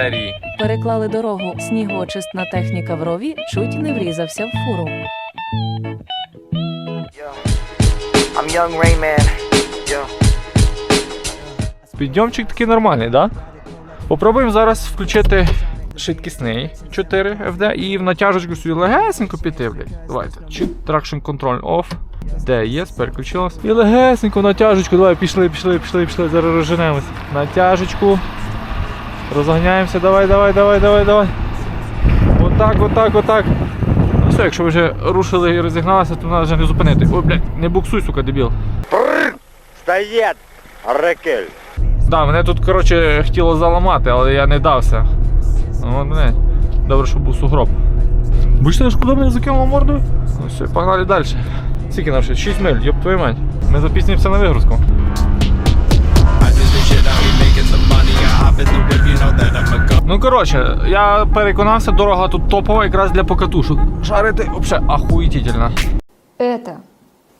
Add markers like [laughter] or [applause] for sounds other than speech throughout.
серії. Переклали дорогу. Снігоочисна техніка в рові чуть не врізався в фуру. I'm young Rayman. Підйомчик такий нормальний, да? Попробуємо зараз включити швидкісний 4 FD і в натяжечку собі легесенько піти, блядь. Давайте. Чи Traction Control Off. Де є, переключилось. І легесенько натяжечку. Давай, пішли, пішли, пішли, пішли. Зараз розженемось. Натяжечку. Розганяємося. Давай, давай, давай, давай, давай. Отак, отак, отак. Ну все, якщо ви вже рушили і розігналися, то треба вже не зупинити. Ой, блядь, не буксуй, сука, дебіл. Стоять! Ракель! Да, мене тут, коротше, хотіло заламати, але я не дався. Ну, не. Добре, що був сугроб. Бачите, куди мене закинуло мордою? Ну все, погнали далі. Скільки нам ще? 6 миль, йоп твою мать. Ми запізнюємося на вигрузку. Ну коротше, я переконався, дорога тут топова якраз для покатушок. Шарити взагалі ахуїтельно. Это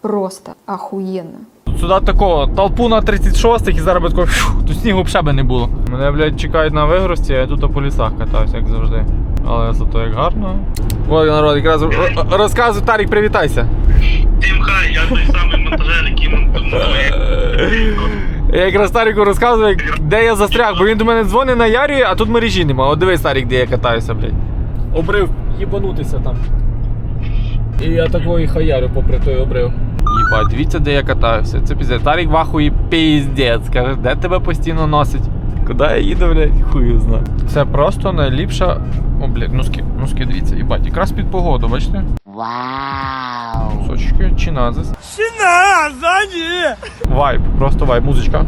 просто охуенно. Тут сюди такого толпу на 36-х і зараз би такого тут снігу взагалі би не було. Мене, блядь, чекають на вигрузці, а я тут по лісах катаюся, як завжди. Але зато як гарно. Ой, народ, якраз розказуй, Тарік, привітайся. Тим хай, я той самий монтажер, який монтує. Я якраз Таріку розказую, де я застряг, бо він до мене дзвонить на Ярі, а тут мережі нема. От дивись, Тарік, де я катаюся, блядь. Обрив, їбанутися там. І я такої хаярю попри той обрив. Їбать, дивіться, де я катаюся. Це піздець. Тарік вахує піздець. Каже, де тебе постійно носить? Куди я їду, блядь, хую знаю. Це просто найліпша. О, блядь, носки, носки, дивіться, їбать. Якраз під погоду, бачите? Вау! Сочки, чиназис. Чиназані! Вайб, просто вайб, музичка.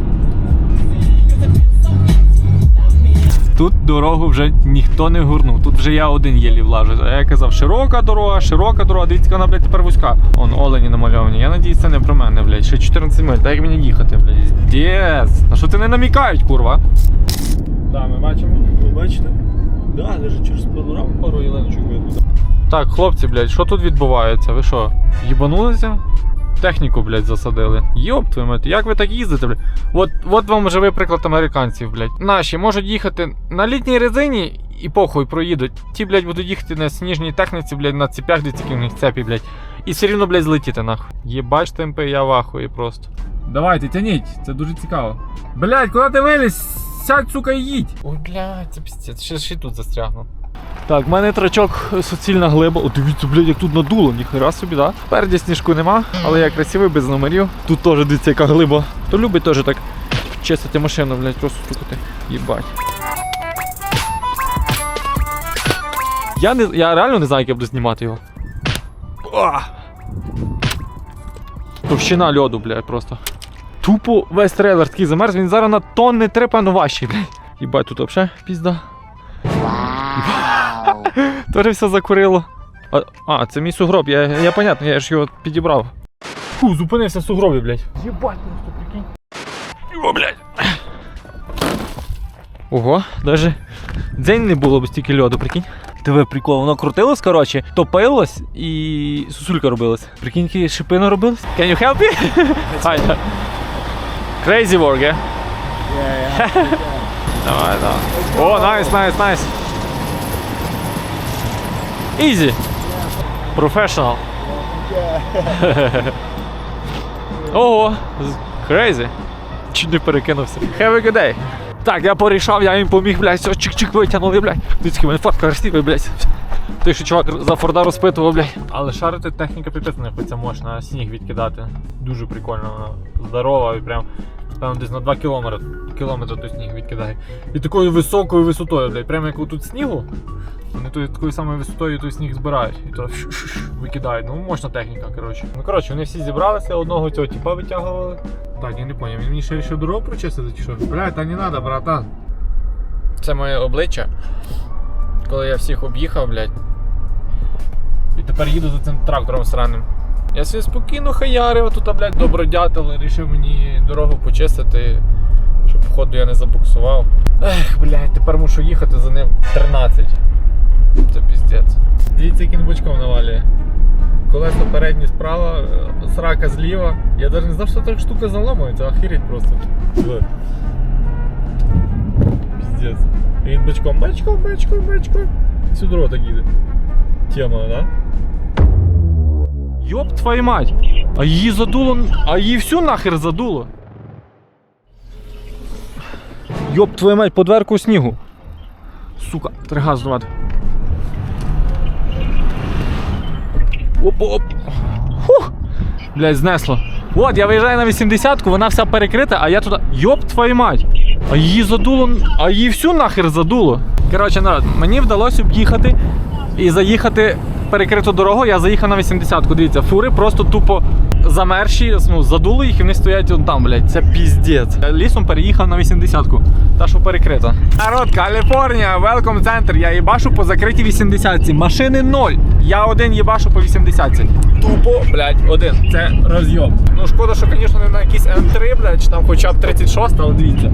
Тут дорогу вже ніхто не гурнув. Тут вже я один єлі влажу. А я казав, широка дорога, широка дорога. Дивіться, вона, блядь, тепер вузька. Он олені намальовані. Я надіюсь, це не про мене, блядь. Ще 14 миль. Дай мені їхати, блядь. Дєс. На що ти не намікають, курва? Да, ми бачимо. Ви бачите? Да, навіть через панораму пару єленочок видно. Так, хлопці, блядь, що тут відбувається? Ви що, їбанулися? Техніку, блядь, засадили. Йоп, твою мать, як ви так їздите, блядь? От, от вам живий приклад американців, блядь. Наші можуть їхати на літній резині і похуй проїдуть. Ті, блядь, будуть їхати на сніжній техніці, блядь, на цепях, де тільки них цепі, блядь. І все рівно, блядь, злетіти нахуй. Єбач темпи, я вахую просто. Давайте, тяніть, це дуже цікаво. Блядь, куди ти виліз? Сядь, сука, і їдь. Ой, блядь, це пістець, ще, ще тут застрягнув. Так, в мене трачок суцільна глиба. О, дивіться, блядь, як тут надуло, ніхера собі, да? Спереді сніжку нема, але я красивий, без номерів. Тут теж дивіться, яка глиба. То любить теж так чистити машину, блядь, просто стукати. Їбать. Я, не, я реально не знаю, як я буду знімати його. О! Товщина льоду, блядь, просто. Тупо весь трейлер такий замерз, він зараз на тонни три, певно, важчий, блядь. Їбать, тут взагалі пізда. [laughs] Теж все закурило. А, а, це мій сугроб, я, я понятно, я ж його підібрав. Фу, зупинився в сугробі, блядь. Єбать, просто прикинь. О, блядь. Ого, даже день не було б стільки льоду, прикинь. Диви, прикол, воно крутилось, коротше, топилось і сусулька робилась. Прикинь, які шипи наробились. Can you help me? [laughs] Hi. Crazy work, yeah? Давай, давай. О, найс, найс, найс. Easy. Professional. Ого, crazy. Чуть не перекинувся. Have a good day. Так, я порішав, я їм поміг, блядь, все, чик-чик витягнули, блядь. Дивіться, мене фотка красивий, блядь. Той, що чувак за Форда розпитував, блядь. Але шарити техніка підписана, хоч це можна сніг відкидати. Дуже прикольно, вона здорова і прям. Певно, десь на 2 кілометри, кілометри той сніг відкидає. І такою високою висотою, блядь, прямо як тут снігу. Вони тою такою самою висотою той сніг збирають. І то викидають. Ну, мощна техніка, коротше. Ну, коротше, вони всі зібралися, одного цього типа витягували. Так, я не поняв, він мені ще вирішив дорогу прочистити чи що? Блядь, та не треба, братан. Це моє обличчя. Коли я всіх об'їхав, блядь. І тепер їду за цим трактором сраним. Я собі спокійно хаярив, тут, блядь, добродятел, вирішив мені дорогу почистити, щоб походу я не забуксував. Ех, блядь, тепер мушу їхати за ним 13. Це піздець. Дивіться, яким бочком навалює. Колесо переднє справа, е, срака зліва. Я навіть не знав, що так штука заламується, охереть просто. Піздець. І він бачком, бачком, бачком, бачком. Всю дорогу так їде. Тема, да? Йоп твою мать! А її задуло. А її всю нахер задуло. Йоп твою мать, по дверку снігу. Сука, треба газ давати. Оп, оп. Фух. Блять, знесло. От, я виїжджаю на 80-ку, вона вся перекрита, а я туди. Йоп твою мать! А її задуло. А її всю нахер задуло. Коротше, народ, мені вдалося об'їхати і заїхати перекриту дорогу. Я заїхав на 80-ку. Дивіться, фури просто тупо замерші, ну, задуло їх і вони стоять он там, блядь. Це піздець. Лісом переїхав на 80-ку. Та що перекрита. Народ, Каліфорнія, велком центр. Я їбашу по закритій 80-ці. Машини ноль. Я один їбашу по 80-ці. Тупо, блядь, один. Це розйом. Ну шкода, що, звісно, не на якийсь М3, блядь, чи там хоча б 36, але дивіться.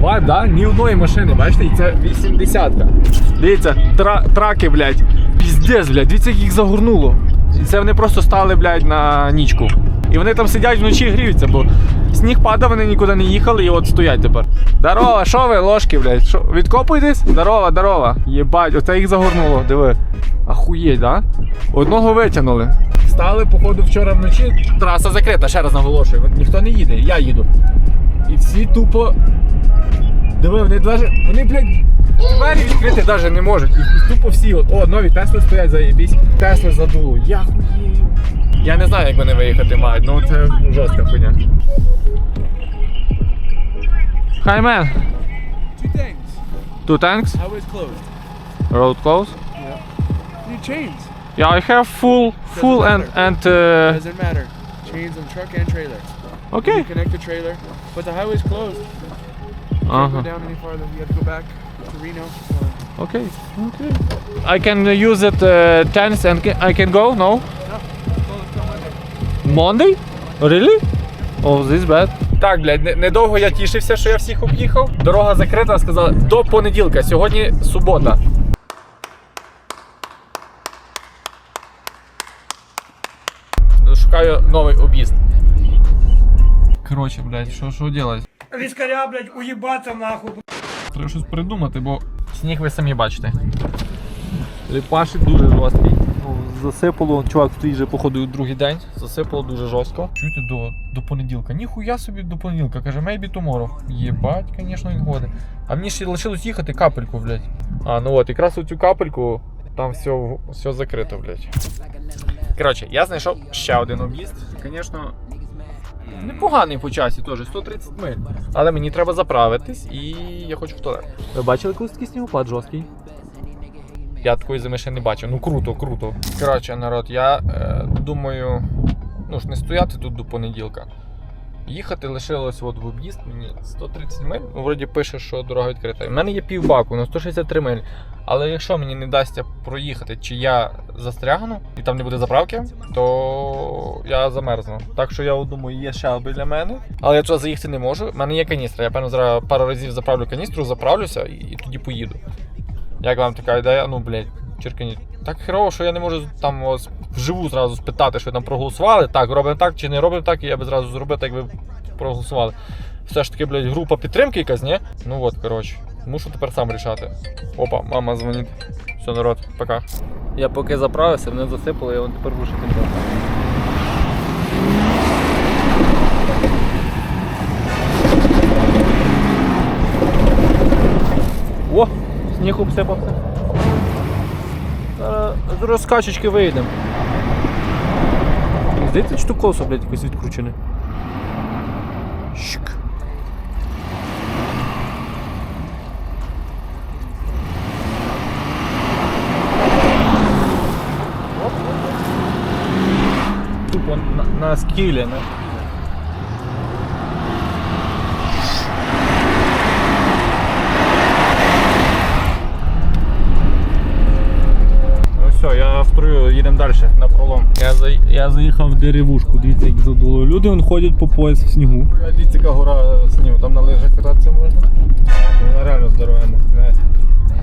Вайб, да? Ні одної машини, бачите, і це 80-ка. Дивіться, тра- траки, блядь. Піздець, блядь, дивіться, як їх загорнуло. І це вони просто стали, блядь, на нічку. І вони там сидять вночі і гріються, бо сніг падав, вони нікуди не їхали і от стоять тепер. Здорово, що ви, ложки, блядь? Що, відкопуєтесь? Здорово, здорово. Єбать, оце їх загорнуло, диви. Ахуєть, да? Одного витягнули. Стали, походу, вчора вночі. Траса закрита, ще раз наголошую. Ніхто не їде, я їду. І всі тупо Диви, вони даже. Вони, блядь, двері відкрити навіть не можуть. І, тупо всі, от, о, нові Тесли стоять, заєбісь. Тесли задуло. Я хуєю. Я не знаю, як вони виїхати мають, ну це жорстка хуйня. Hi man. Two things. Two tanks. Is closed? Road close. New chains. Yeah, I have full, full and and uh, Doesn't matter. Chains on truck and trailer. Okay. You connect the trailer, but the highway's closed. Can't Uh go down any farther. You have to go back to Reno. Uh, Okay. Okay. I can use it uh, tanks and ca- I can go. No. No. Monday? Really? Oh, this bad. Так, блядь, недовго я тішився, що я всіх об'їхав. Дорога закрита, сказали до понеділка. Сьогодні субота. Шукаю новий об'їзд. Короче, блядь, що, що делать? Вискаря, блядь, уебаться нахуй. Треба щось придумати, бо сніг ви самі бачите. Ліпашик дуже жорсткий. Ну, засипало, чувак стоїть вже походу другий день, засипало дуже жорстко. Чуєте до, до понеділка. Ніхуя собі до понеділка. Каже, maybe tomorrow. Єбать, звісно, він годи. А мені ще лишилось їхати капельку, блядь. А, ну от, якраз оцю капельку, там все, все закрито, блядь. Коротше, я знайшов ще один об'їзд. Звісно, непоганий по часі теж, 130 миль. Але мені треба заправитись і я хочу в туалет. Ви бачили колись такий снігопад жорсткий? Я такої зими ще не бачив. Ну круто, круто. Коротше, народ, я е, думаю, ну ж не стояти тут до понеділка. Їхати лишилось от в об'їзд мені 130 миль. Ну, вроді пише, що дорога відкрита. У мене є півбаку на 163 миль. Але якщо мені не дасться проїхати, чи я застрягну і там не буде заправки, то я замерзну. Так що я думаю, є ще біля мене. Але я туди заїхати не можу. У мене є каністра. Я певно зараз пару разів заправлю каністру, заправлюся і, і тоді поїду. Як вам така ідея? Ну, блядь, черканіть. Так херово, що я не можу там вживу зразу спитати, що ви там проголосували. Так, робимо так чи не робимо так, і я би зразу зробив, так, як ви проголосували. Все ж таки, блядь, група підтримки якась, ні? Ну от, коротше. Мушу тепер сам рішати. Опа, мама дзвонить. Все, народ, пока. Я поки заправився, мене засипало, я вон тепер рушити не. О, сніг обсипався. З розкачечки вийдемо. Здається, то колесо, блядь, якось відкручене. Щик. Тупо на, на скілі, на Ну все, я в струю, їдемо далі на пролом. Я, за, я заїхав в деревушку, дивіться, як задуло. Люди вон ходять по пояс в снігу. Дивіться, яка гора снігу, там на лижах кататися можна. Вона реально здоровенна.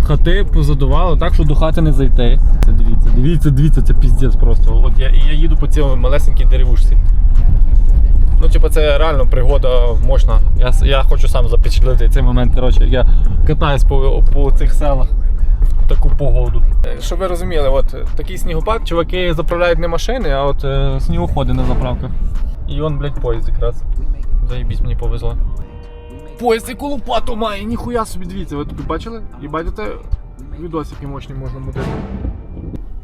Хати позадувало так, що до хати не зайти. Це дивіться, дивіться, дивіться, це піздець просто. От я, я їду по цій малесенькій деревушці. Ну типу, це реально пригода мощна. Я, я хочу сам запечатлити цей момент, коротше, як я катаюсь по, по цих селах таку погоду. Е, Щоб ви розуміли, от е, такий снігопад, чуваки заправляють не машини, а от е, снігоходи на заправках. І он, блядь, поїзд якраз. Заєбісь, мені повезло. Поїзд яку лопату має, ніхуя собі дивіться, ви тут бачили? І бачите, відосики мощні можна мудити.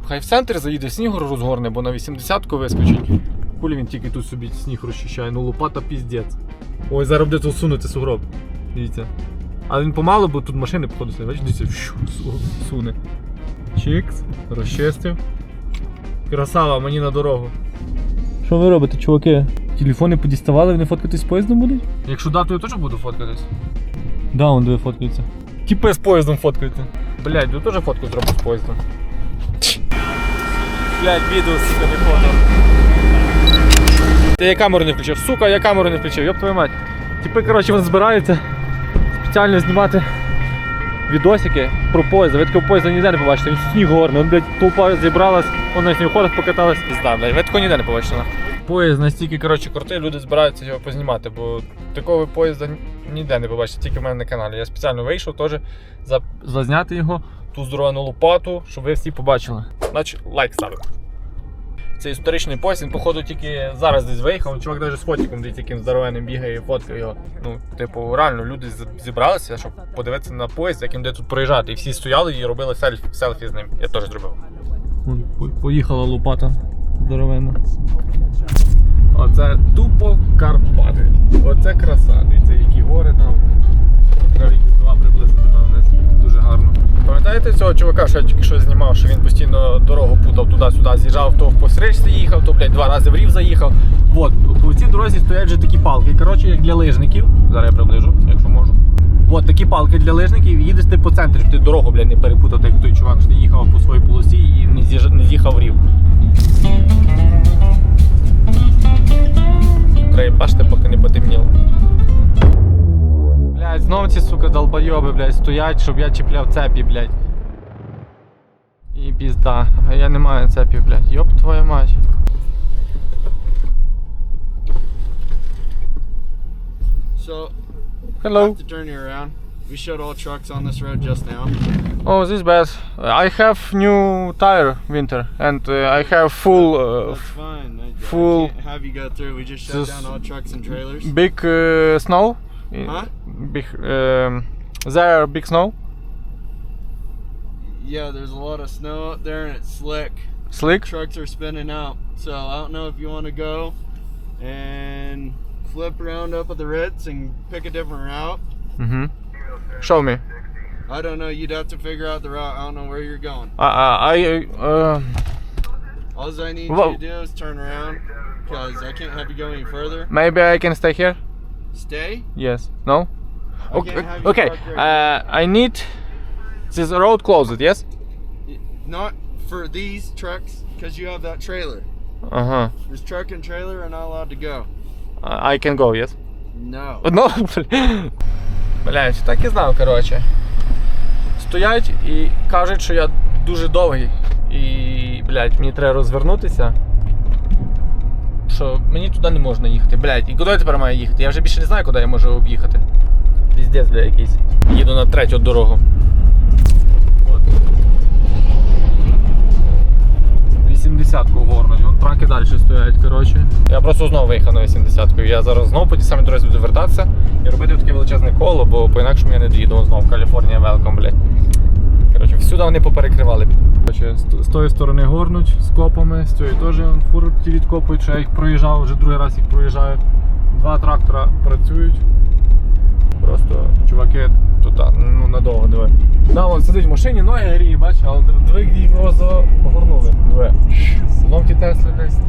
Хай в центр заїде снігу розгорне, бо на 80-ку вискочить. Кулі він тільки тут собі сніг розчищає, ну лопата піздець. Ой, зараз буде тут сунути сугроб. Дивіться. Але він помало, бо тут машини походу стоять. Бачите, дивіться, вщу, суне. Чикс, розчистив. Красава, мені на дорогу. Що ви робите, чуваки? Телефони подіставали, вони фоткатись з поїздом будуть? Якщо да, то я теж буду фоткатись. Да, он диви фоткається. Тіпи з поїздом фоткаються. Блять, я теж фотку зроблю з поїздом. Блять, відео, сука, не фото. Та я камеру не включив. Сука, я камеру не включив, йоп твою мать. Типи, коротше, вони збираються спеціально знімати відосики про поїзд. Ви такого поїзда ніде не побачите, він сніг горний. Он, блядь, толпа зібралась, вон на снігоходах покаталась. Пізда, блядь, ви такого ніде не побачите. Поїзд настільки, коротше, крутий, люди збираються його познімати, бо такого поїзда ніде не побачите, тільки в мене на каналі. Я спеціально вийшов теж за... зазняти його, ту здоровену лопату, щоб ви всі побачили. Значить, лайк ставимо. Це історичний поїзд, він, походу, тільки зараз десь виїхав. Чувак навіть з фотиком десь яким здоровенним бігає і фоткає його. Ну, типу, реально, люди зібралися, щоб подивитися на поїзд, як він де тут проїжджати. І всі стояли і робили селфі, селфі з ним. Я теж зробив. Поїхала лопата здоровенна. Оце тупо Карпати. Оце краса. Дивіться, які гори там. Два приблизно Пам'ятаєте цього чувака, що я тільки що знімав, що він постійно дорогу путав туди-сюди, з'їжджав, то в посричці їхав, то, блядь, два рази в рів заїхав. От, по цій дорозі стоять вже такі палки. Коротше, як для лижників. Зараз я приближу, якщо можу. От такі палки для лижників, їдеш ти по центрі, щоб ти дорогу, блядь, не перепутав, як той чувак, що їхав по своїй полосі і не з'їхав в рів. Треба бачити, поки не потемніло. Блять, знов ці, сука, долбойоби, блядь, стоять, щоб я чіпляв цепі, блядь. І пізда. А я не маю цепів, блядь. Йоп твою мать. So, Hello. to turn you around. We showed all trucks on this road just now. Oh, this bad. I have new tire winter and uh, I have full uh, That's fine. I, full- I can't have you go through. We just shut down all trucks and trailers. big uh, snow. Huh? Big um, there big snow. Yeah, there's a lot of snow up there and it's slick. Slick. Trucks are spinning out. So I don't know if you want to go and flip around up at the Ritz and pick a different route. Mm-hmm. Show me. I don't know. You'd have to figure out the route. I don't know where you're going. I I uh, All I need Whoa. you to do is turn around because I can't have you go any further. maybe I can stay here. Stay. Yes. No. I Okay. can't have you Okay. right Uh, I need this road closed. Yes. Not for these trucks because you have that trailer. Uh huh. This truck and trailer are not allowed to go. I can go. Yes. No. Ну, блядь, так і знав, коротше. Стоять і кажуть, що я дуже довгий. І, блядь, мені треба розвернутися. Що мені туди не можна їхати. Блядь, і куди я тепер маю їхати? Я вже більше не знаю, куди я можу об'їхати. Піздець, бля, якийсь. Їду на третю дорогу. От. 80-ку горнуть, вон траки далі стоять, коротше. Я просто знову виїхав на 80-ку. Я зараз знову по тій самій дорозі буду вертатися і робити таке величезне коло, бо по-інакшому я не доїду знову. Каліфорнія велком, блядь. Коротше, всюди вони поперекривали. З, тої сторони горнуть з копами, з цієї теж фури відкопують, що я їх проїжджав, вже другий раз їх проїжджаю. Два трактора працюють. Просто чуваки тут ну, надовго диви. Да, он сидить в машині, ноги гріє, бач, але диви, їх просто погорнули. Диви. Знов ті Тесли десь.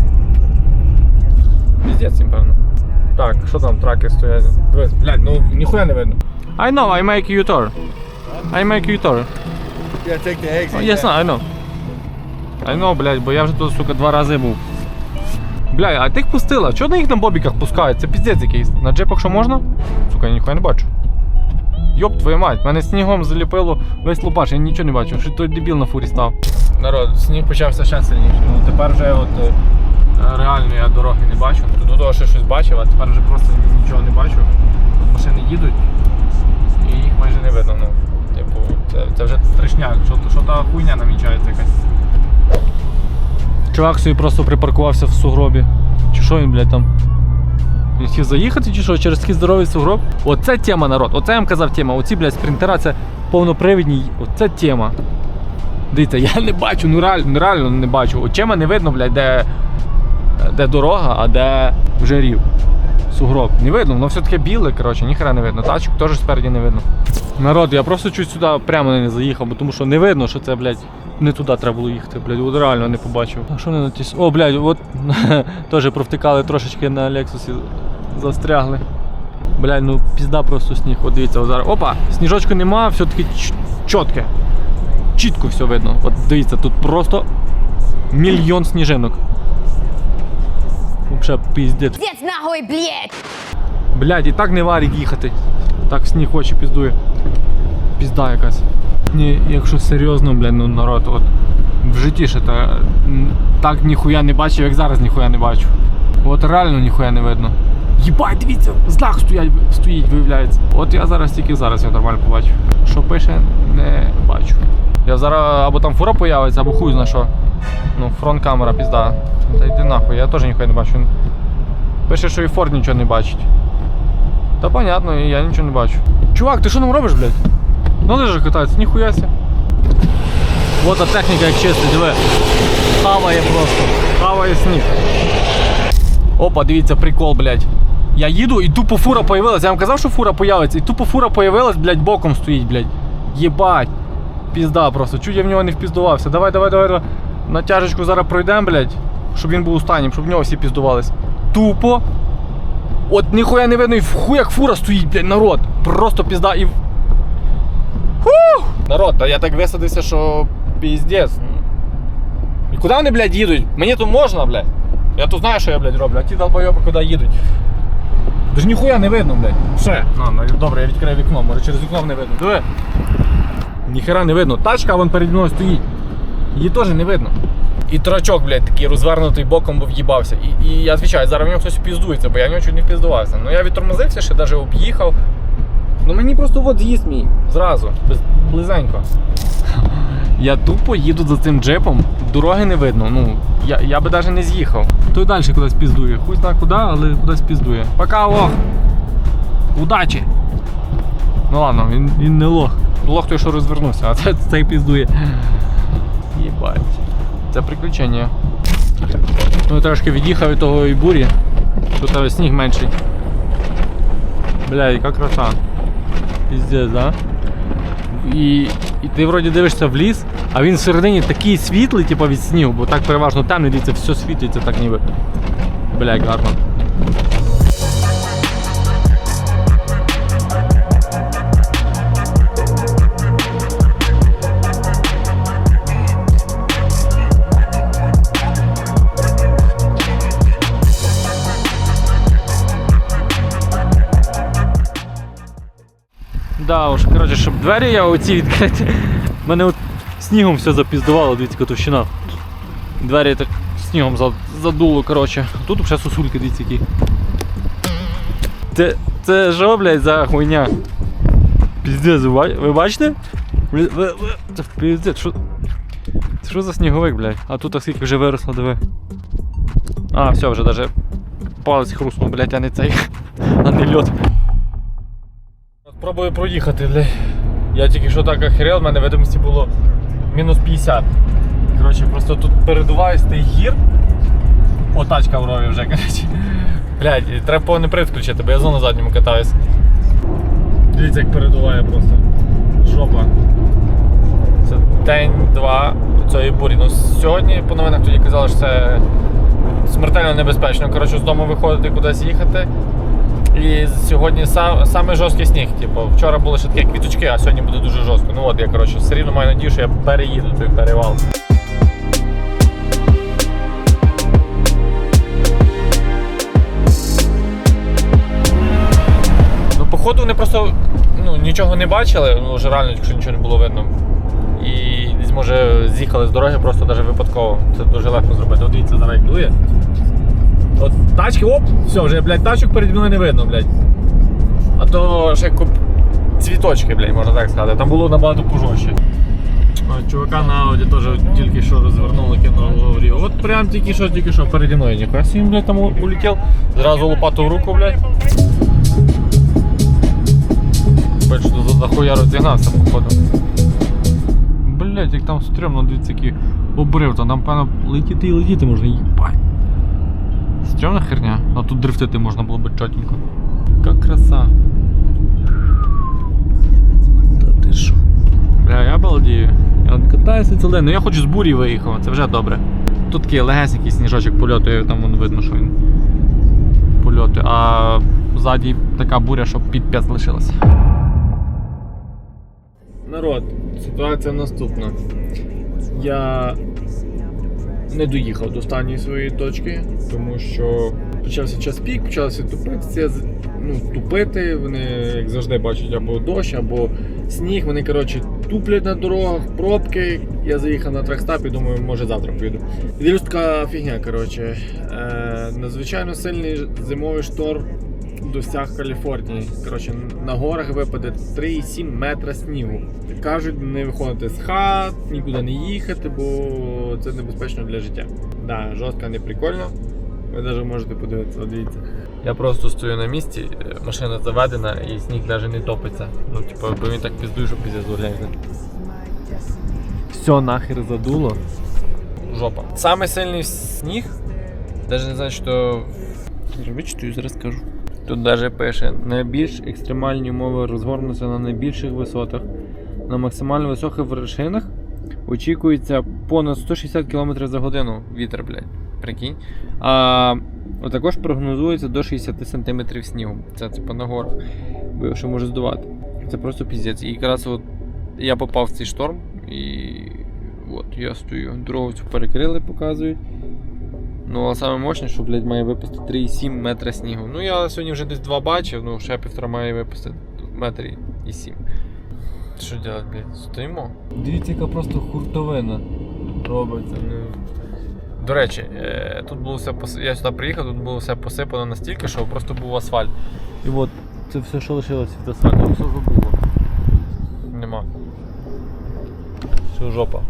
Піздець їм, певно. Так, що там траки стоять? Дивись, блядь, ну ніхуя не видно. I know, I make U-turn. I make. You gotta take the exit. Yes, I know. I know, блядь, бо я вже тут, сука, два рази був. Бля, а ти їх пустила? Чого на їх на бобіках пускають? Це піздець якийсь. На джепах що можна? Сука, я ніхуя не бачу. Йоп, твою мать, мене снігом заліпило весь лупаш, я нічого не бачу. Що той дебіл на фурі став. Народ, сніг почався ще сильніше. Ну тепер вже от е, Реально я дороги не бачу. До того ще щось бачив, а тепер вже просто нічого не бачу. Машини їдуть і їх майже не видно. Це, це вже трешняк, що, що та хуйня намічається якась. Чувак собі просто припаркувався в сугробі. Чи що він, блядь, там? Він хотів заїхати чи що, через такий здоровий сугроб. Оце тема, народ. Оце я вам казав тема. Оці, блядь, спринтера це повнопривідні. Оце тема. Дивіться, я не бачу, ну реально, ну, реально не бачу. Очима не видно, блядь, де, де дорога, а де вже рів. Сугроб. Не видно, воно все таке біле, коротше, ніхера не видно. Тачок теж спереді не видно. Народ, я просто чуть сюди прямо не заїхав, бо тому що не видно, що це, блядь, не туди треба було їхати, блядь, от реально не побачив. А що не натіс? О, блядь, от [laughs] теж провтикали трошечки на Лексусі, застрягли. Блядь, ну пізда просто сніг. От дивіться, от зараз. Опа! Сніжочку нема, все таки чітке. Чітко все видно. От дивіться, тут просто мільйон сніжинок. Вообще піздець. Пиздец нахуй, блядь! Блядь, і так не варить їхати. Так сніг очі піздує. Пізда якась. Ні, якщо серйозно, блядь, ну народ, от в житті ще та, так ніхуя не бачив, як зараз ніхуя не бачу. От реально ніхуя не видно. Єбать, дивіться, знак стоять, стоїть, виявляється. От я зараз тільки зараз його нормально побачив. Що пише, не бачу. Я зараз або там фура появиться, або хуй зна що. Ну, фронт камера, пізда. Та йди нахуй, я теж ніхуя не бачу. Пише, що і Форд нічого не бачить. Та понятно, і я нічого не бачу. Чувак, ти що нам робиш, блядь? Ну лижа катається, ніхуя ся. Вот та техніка як чистить, диви. Хаває просто. Хаває сніг. Опа, дивіться, прикол, блядь. Я їду і тупо фура появилась. Я вам казав, що фура появиться, і тупо фура появилась, блядь, боком стоїть, блядь. Єбать. Пізда просто. Чуть я в нього не впіздувався. Давай, давай, давай, давай. Натяжечку зараз пройдемо, блядь. Щоб він був останнім, щоб в нього всі піздувались. Тупо. От ніхуя не видно, і в хуй як фура стоїть, блядь, народ. Просто пізда і. Фух! Народ, та я так висадився, що піздець. І куди вони, блядь, їдуть? Мені тут можна, блядь. Я тут знаю, що я, блядь, роблю, а ті долбойоби куди їдуть. Тож ніхуя не видно, блядь. Все. Ну, ну, добре, я відкрию вікно, може через вікно не видно. Диви. Ніхера не видно. Тачка вон переді мною стоїть. Її теж не видно. І трачок, блядь, такий розвернутий боком, бо в'їбався. І, і я відповідаю, зараз в нього хтось впіздується, бо я в нього чуть не впіздувався. Ну я відтормозився, ще навіть об'їхав. Ну мені просто от з'їзд мій. Зразу, близенько. Я тупо їду за цим джипом, дороги не видно. Ну, я, я би навіть не з'їхав. Той далі кудись піздує. Хуй зна куди, але кудись піздує. Пока, лох! Удачі! Ну ладно, він, він не лох. Лох той, що розвернувся, а це, [laughs] цей піздує. Єбать. Це приключення. Ну трошки від'їхав від того і бурі. Тут сніг менший. Бля, яка краса. Піздець, да? І, і ти вроді дивишся в ліс, а він всередині такий світлий, типу від снігу, бо так переважно темний, дивіться, все світиться так ніби. Бля, як гарно. Да, уж, коротше, щоб двері я оці відкрити. Мене от снігом все запіздувало, дивіться, товщина. Двері так снігом задуло, коротше. Тут вже сосульки, дивіться які. Це, це що, блядь, за хуйня? Піздець, ви, бачите? Це піздець, що? Це що за сніговик, блядь? А тут так скільки вже виросло, диви. А, все, вже даже палець хруснув, блядь, а не цей, [laughs] а не льот. Пробую проїхати, бля. Я тільки що так охерел, в мене видимості було мінус 50. Коротше, просто тут передуваюсь тих гір. О, тачка в рові вже, коротше. Блядь, треба повний привід включити, бо я зону задньому катаюсь. Дивіться, як передуває просто. Жопа. Це день-два цієї бурі. Ну, сьогодні по новинах тоді казали, що це смертельно небезпечно. Коротше, з дому виходити кудись їхати. І сьогодні сам, саме жорсткий сніг. Типу, вчора були ще такі квіточки, а сьогодні буде дуже жорстко. Ну от я коротше все рівно маю надію, що я переїду той перевал. Ну, походу, вони просто ну, нічого не бачили, ну вже реально, якщо нічого не було видно. І десь може з'їхали з дороги просто навіть випадково. Це дуже легко зробити. От дивіться, зараз дує. От тачки, оп, все, вже, блядь, тачок переді мною не видно, блядь. А то ще куп... цвіточки, блядь, можна так сказати. Там було набагато пожорстче. Чувака на Ауді теж тільки що розвернули, кинули в говорі. От прям тільки що, тільки що переді мною. Ніхуя собі, блядь, там улетів. Зразу лопату в руку, блядь. Бачу, за- захуя розігнався, походу. Блять, як там стрьомно, дивіться, який обрив, то там, певно, летіти і летіти можна, їбать. Стрьомна херня, а тут дрифтити можна було би чотенько. Яка краса. Та ти що? Бля, я балдію. Я катаюся цілий день, ну я хоч з бурі виїхав, це вже добре. Тут такий легесенький сніжочок польотує, там вон видно, що він польотує, а ззаді така буря, що під п'ять лишилася. Народ, ситуація наступна. Я не доїхав до останньої своєї точки, тому що почався час пік, почалося тупитися, ну, тупити. Вони, як завжди, бачать або дощ, або сніг. Вони, коротше, туплять на дорогах, пробки. Я заїхав на тракстап і думаю, може завтра поїду. Дивлюсь, фігня, коротше. Е, надзвичайно сильний зимовий шторм досяг Каліфорнії. Коротше, на горах випаде 3,7 метра снігу. Кажуть, не виходити з хат, нікуди не їхати, бо це небезпечно для життя. Да, жорстко, не прикольно. Ви навіть можете подивитися, дивіться. Я просто стою на місці, е, машина заведена і сніг навіть не топиться. Ну, типу, бо він так піздує, що піздець гляньте. Все нахер задуло. Жопа. Самий сильний сніг. Навіть не знаю, що. Вичитую, зараз скажу. Тут навіть пише: найбільш екстремальні умови розгорнуться на найбільших висотах. На максимально високих вершинах очікується понад 160 км за годину вітер, блядь. Прикинь. А також прогнозується до 60 см снігу. Це типу на горах. Бо його ще може здувати. Це просто піздець. І якраз от я попав в цей шторм і от я стою. Дорогу цю перекрили, показують. Ну, але саме мощне, що, блядь, має випасти 3,7 метра снігу. Ну, я сьогодні вже десь два бачив, ну ще півтора має випасти метр і 7. Що робити, блядь? Стоїмо. Дивіться, яка просто хуртовина робиться. Ну. До речі, е, тут було все пос... я сюди приїхав, тут було все посипано настільки, що просто був асфальт. І от це все, що лишилося від асфальту, все забуло. Нема. Все жопа.